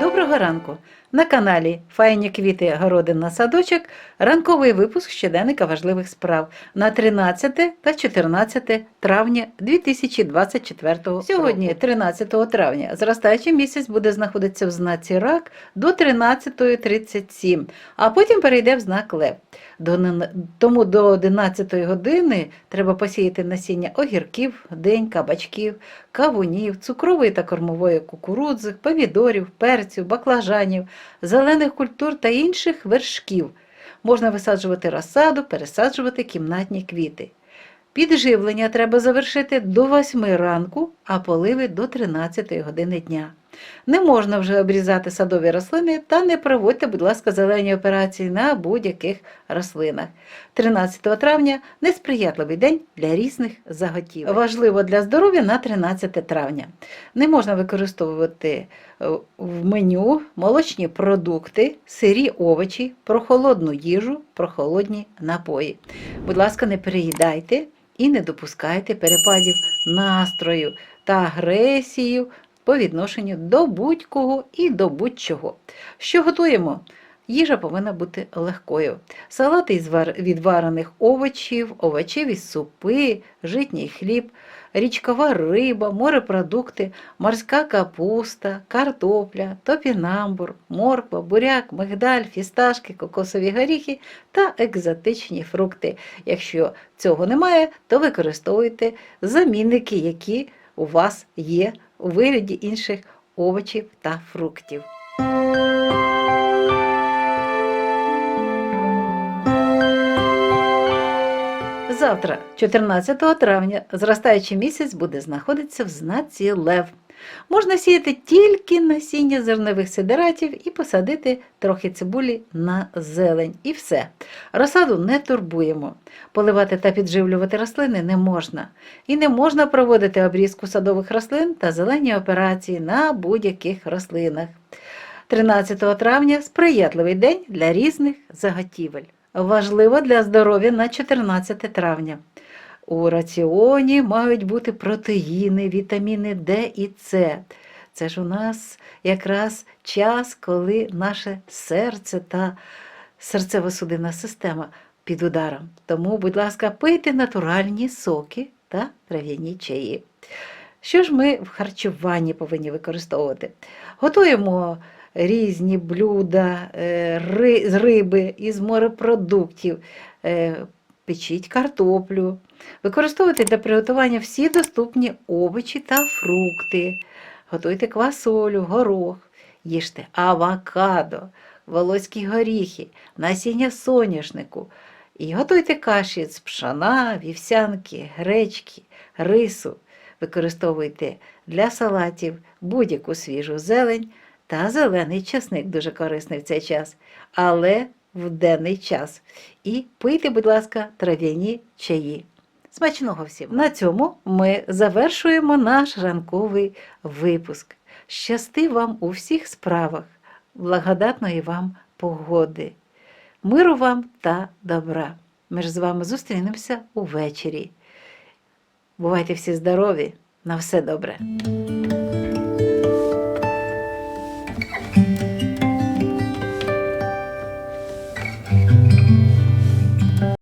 Доброго ранку! На каналі Файні квіти Городина Садочок ранковий випуск щоденника важливих справ на 13 та 14 травня 2024 року. Сьогодні, 13 травня, зростаючий місяць буде знаходитися в знаці рак до 13.37, а потім перейде в знак Лев. До, тому до 11 години треба посіяти насіння огірків, день, кабачків, кавунів, цукрової та кормової кукурудзи, помідорів, перців, баклажанів, зелених культур та інших вершків. Можна висаджувати розсаду, пересаджувати кімнатні квіти. Підживлення треба завершити до 8 ранку, а поливи до 13 години дня. Не можна вже обрізати садові рослини та не проводьте, будь ласка, зелені операції на будь-яких рослинах. 13 травня несприятливий день для різних заготів. Важливо для здоров'я на 13 травня. Не можна використовувати е, в меню молочні продукти, сирі овочі, прохолодну їжу, прохолодні напої. Будь ласка, не переїдайте і не допускайте перепадів настрою та агресію по відношенню до будь-кого і до будь-чого. Що готуємо? Їжа повинна бути легкою. Салати із вар- від варених овочів, овочеві супи, житній хліб, річкова риба, морепродукти, морська капуста, картопля, топінамбур, морква, буряк, мигдаль, фісташки, кокосові горіхи та екзотичні фрукти. Якщо цього немає, то використовуйте замінники, які у вас є у вигляді інших овочів та фруктів. Завтра, 14 травня, зростаючий місяць буде знаходитися в знаці Лев. Можна сіяти тільки насіння зернових сидератів і посадити трохи цибулі на зелень. І все. Розсаду не турбуємо. Поливати та підживлювати рослини не можна. І не можна проводити обрізку садових рослин та зелені операції на будь-яких рослинах. 13 травня сприятливий день для різних заготівель. Важливо для здоров'я на 14 травня. У раціоні мають бути протеїни, вітаміни Д і С. Це ж у нас якраз час, коли наше серце та серцево-судинна система під ударом. Тому, будь ласка, пийте натуральні соки та трав'яні чаї. Що ж ми в харчуванні повинні використовувати? Готуємо різні блюда е, з риби, із морепродуктів, е, печіть картоплю. Використовуйте для приготування всі доступні овочі та фрукти. Готуйте квасолю, горох, їжте авокадо, волоські горіхи, насіння соняшнику. І готуйте каші з пшона, вівсянки, гречки, рису. Використовуйте для салатів будь-яку свіжу зелень та зелений часник дуже корисний в цей час, але в денний час. І пийте, будь ласка, трав'яні чаї. Смачного всім! На цьому ми завершуємо наш ранковий випуск. Щасти вам у всіх справах, благодатної вам погоди, миру вам та добра. Ми ж з вами зустрінемося увечері. Бувайте всі здорові! На все добре!